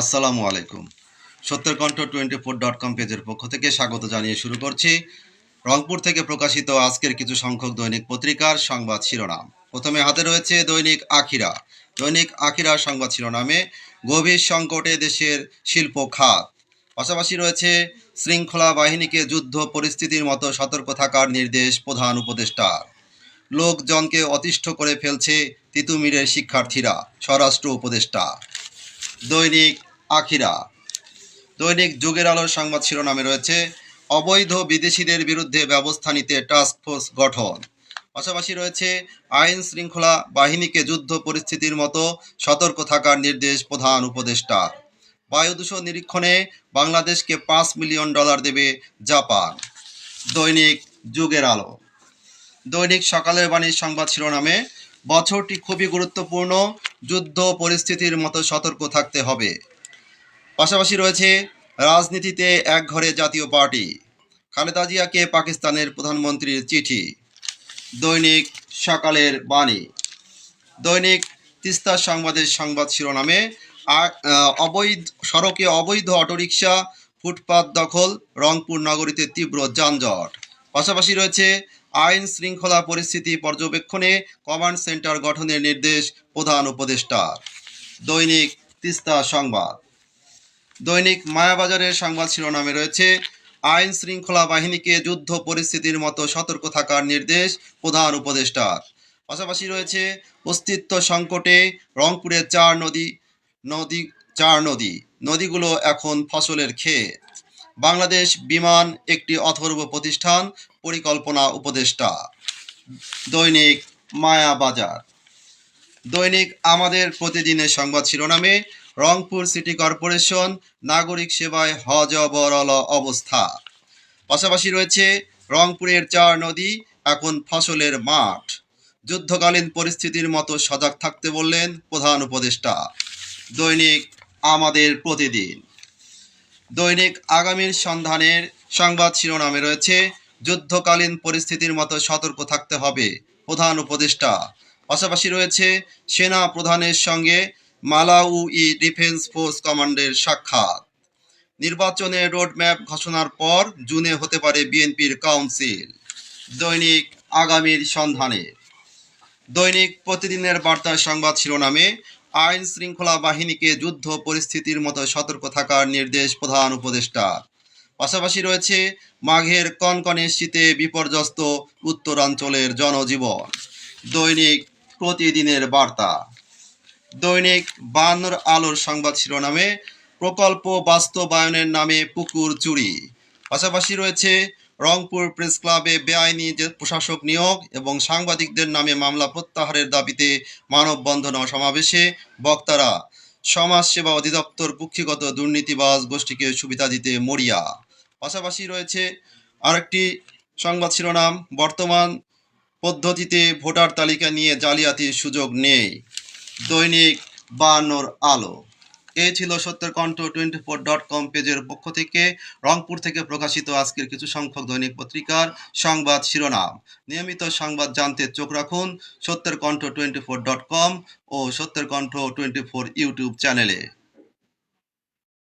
আসসালামু আলাইকুম। সত্যের কণ্ঠ টোয়েন্টি ফোর ডট কম পেজের পক্ষ থেকে স্বাগত জানিয়ে শুরু করছি। রংপুর থেকে প্রকাশিত আজকের কিছু সংখ্যক দৈনিক পত্রিকার সংবাদ শিরোনাম। প্রথমে হাতে রয়েছে দৈনিক আখিরা। দৈনিক আখিরা সংবাদ শিরোনামে গভীর সংকটে দেশের শিল্প খাত। পাশাপাশি রয়েছে শৃঙ্খলা বাহিনীকে যুদ্ধ পরিস্থিতির মতো সতর্ক থাকার নির্দেশ প্রধান উপদেষ্টার। লোকজনকে অতিষ্ঠ করে ফেলছে তিতুমিরের শিক্ষার্থীরা, স্বরাষ্ট্র উপদেষ্টা। দৈনিক আখিরা। দৈনিক যুগের আলোর সংবাদ শিরোনামে রয়েছে, অবৈধ বিদেশিদের বিরুদ্ধে ব্যবস্থা নিতে টাস্ক ফোর্স গঠন। পাশাপাশি রয়েছে, আইন শৃঙ্খলা বাহিনীকে যুদ্ধ পরিস্থিতির মতো সতর্ক থাকার নির্দেশ প্রধান উপদেষ্টা। বায়ু দূষণ নিরীক্ষণে বাংলাদেশকে পাঁচ মিলিয়ন ডলার দেবে জাপান। দৈনিক যুগের আলো। দৈনিক সকালের বাণীর সংবাদ শিরোনামে, বছরটি খুবই গুরুত্বপূর্ণ যুদ্ধ পরিস্থিতির মতো সতর্ক থাকতে হবে। পাশাপাশি রয়েছে রাজনীতিতে এক ঘরে জাতীয় পার্টি। খালেদা জিয়াকে পাকিস্তানের প্রধানমন্ত্রীর চিঠি। দৈনিক সকালের বাণী। দৈনিক তিস্তা সংবাদের সংবাদ শিরোনামে অবৈধ সড়কে অবৈধ অটোরিকশা, ফুটপাত দখল, রংপুর নগরীতে তীব্র যানজট। পাশাপাশি রয়েছে আইন শৃঙ্খলা পরিস্থিতি পর্যবেক্ষণে কমান্ড সেন্টার গঠনের নির্দেশ প্রধান উপদেষ্টার দৈনিক তিস্তা সংবাদ। দৈনিক মায়াবাজারের সংবাদ শিরোনামে রয়েছে, আইন শৃঙ্খলা বাহিনীকে যুদ্ধ পরিস্থিতির মতো সতর্ক থাকার নির্দেশ প্রধান উপদেষ্টার। পাশাপাশি রয়েছে, অস্তিত্ব সংকটে রংপুরের চার নদী নদী, চার নদী, নদীগুলো এখন ফসলের ক্ষেত। বাংলাদেশ বিমান একটি অথর্ব প্রতিষ্ঠান পরিকল্পনা উপদেষ্টা। দৈনিক মায়াবাজার দৈনিক আমাদের প্রতিদিনের সংবাদ শিরোনামে, রংপুর সিটি কর্পোরেশন নাগরিক সেবায় হজবরল অবস্থা। পাশাপাশি রয়েছে রংপুরের চার নদী, এখন ফসলের মাঠ। যুদ্ধকালীন পরিস্থিতির মতো সজাগ থাকতে বললেন প্রধান উপদেষ্টা। দৈনিক আমাদের প্রতিদিন। দৈনিক আগামীর সন্ধানের সংবাদ শিরোনামে রয়েছে যুদ্ধকালীন পরিস্থিতির মতো সতর্ক থাকতে হবে, প্রধান উপদেষ্টা। পাশাপাশি রয়েছে সেনা প্রধানের সঙ্গে মালাউ ই ডিফেন্স ফোর্স কমান্ডের সাক্ষাৎ। নির্বাচনের রোডম্যাপ ঘোষণার পর জুনে হতে পারে বিএনপির কাউন্সিল, দৈনিক আগামীর সন্ধানে। দৈনিক প্রতিদিনের বার্তা সংবাদ শিরোনামে আইন শৃঙ্খলা বাহিনীকে যুদ্ধ পরিস্থিতির মতো সতর্ক থাকার নির্দেশ প্রধান উপদেষ্টা। পাশাপাশি রয়েছে মাঘের কনকনে শীতে বিপর্যস্ত উত্তরাঞ্চলের জনজীবন। দৈনিক প্রতিদিনের বার্তা। দৈনিক বানর আলোর সংবাদ শিরোনামে প্রকল্প বাস্তবায়নের নামে পুকুর চুরি। পাশাপাশি রয়েছে রংপুর প্রেস ক্লাবে বেআইনি প্রশাসক নিয়োগ এবং সাংবাদিকদের নামে মামলা প্রত্যাহারের দাবিতে মানববন্ধন ও সমাবেশে বক্তারা। সমাজসেবা অধিদপ্তর কুক্ষিগত দুর্নীতিবাজ গোষ্ঠীকে সুবিধা দিতে মরিয়া। পাশাপাশি রয়েছে আরেকটি সংবাদ শিরোনাম, বর্তমান পদ্ধতিতে ভোটার তালিকা নিয়ে জালিয়াতির সুযোগ নেই। দৈনিক বায়ান্নর আলো। এই ছিল সত্যের কণ্ঠ টোয়েন্টি ফোর ডট কম পেজের পক্ষ থেকে। রংপুর থেকে প্রকাশিত আজকের কিছু সংখ্যক দৈনিক পত্রিকার সংবাদ শিরোনাম। নিয়মিত সংবাদ জানতে চোখ রাখুন সত্যের কণ্ঠ টোয়েন্টি ফোর ডট কম ও সত্যের কণ্ঠ টোয়েন্টি ফোর ইউটিউব চ্যানেলে।